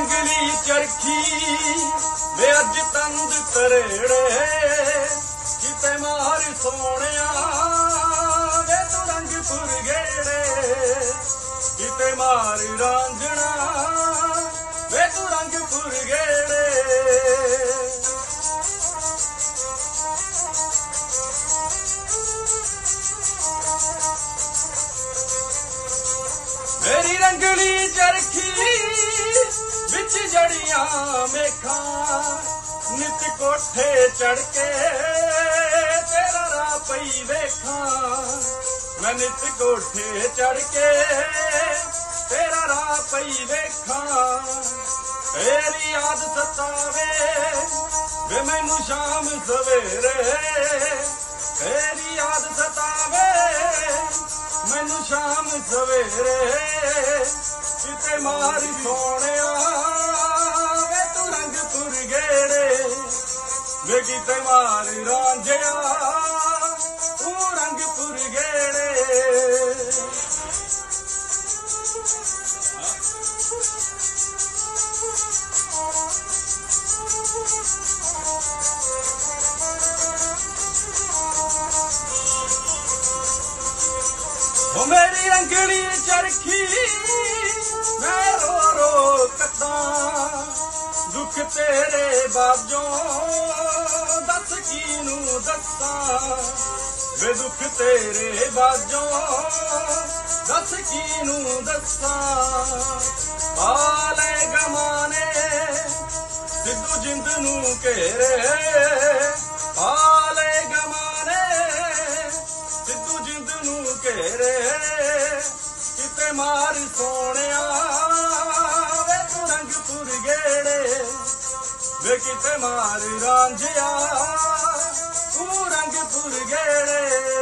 ਰੰਗਲੀ ਚਰਖੀ ਵੇ ਅੱਜ ਤੰਦ ਤਰੇੜੇ ਕਿਤੇ ਮਾਰ ਸੋਹਣਿਆ ਵੇ ਤੂੰ ਰੰਗ ਪੁਰਗੇੜੇ ਕਿਤੇ ਮਾਰ ਰਾਂਝਣਾ ਵੇ ਤੂੰ ਰੰਗ ਪੁਰਗੇੜੇ ਮੇਰੀ ਰੰਗਲੀ ਚਰਖੀ ਵਿੱਚ ਜੜੀਆਂ ਮੇਖਾਂ, ਨਿਤ ਕੋਠੇ ਚੜ ਕੇ ਤੇਰਾ ਰਾਹ ਪਈ ਵੇਖਾਂ। ਮੈਂ ਨਿਤ ਕੋਠੇ ਚੜ ਕੇ ਤੇਰਾ ਰਾਹ ਪਈ ਵੇਖਾਂ। ਤੇਰੀ ਯਾਦ ਸਤਾਵੇ ਵੇ ਮੈਨੂੰ ਸ਼ਾਮ ਸਵੇਰੇ ਸਵੇਰੇ ਕਿਤੇ ਮਾਰੀ ਸੋਹਣਿਆ ਵੇ ਤੂੰ ਰੰਗ ਪੁਰਗੇੜੇ ਵੇ ਕਿਤੇ ਮਾਰੀ ਰਾਂਝਿਆ, ਤੂੰ ਰੰਗ ਪੁਰਗੇੜੇ ਉਹ ਮੇਰੀ ਰੰਗਲੀ ਚਰਖੀ, ਮੈਂ ਰੋ ਰੋ ਕੱਦਾਂ ਦੁੱਖ ਤੇਰੇ ਬਾਝੋਂ ਦੱਸ ਕੀਨੂੰ ਦੱਸਾਂ? ਵੇ ਦੁੱਖ ਤੇਰੇ ਬਾਝੋਂ ਦੱਸ ਕੀ ਨੂੰ ਦੱਸਾਂ? ਆਲੇ ਗਮਾਨੇ, ਸਿੱਧੂ ਜਿੰਦ ਨੂੰ ਘੇਰੇ। ਕਿਤੇ ਮਾਰੀ ਸੋਹਣਿਆ ਵੇ ਰੰਗਪੁਰ ਗੇੜੇ ਵੇ ਕਿਤੇ ਮਾਰ ਰਾਂਝਿਆ ਤੂੰ ਰੰਗਪੁਰ ਗੇੜੇ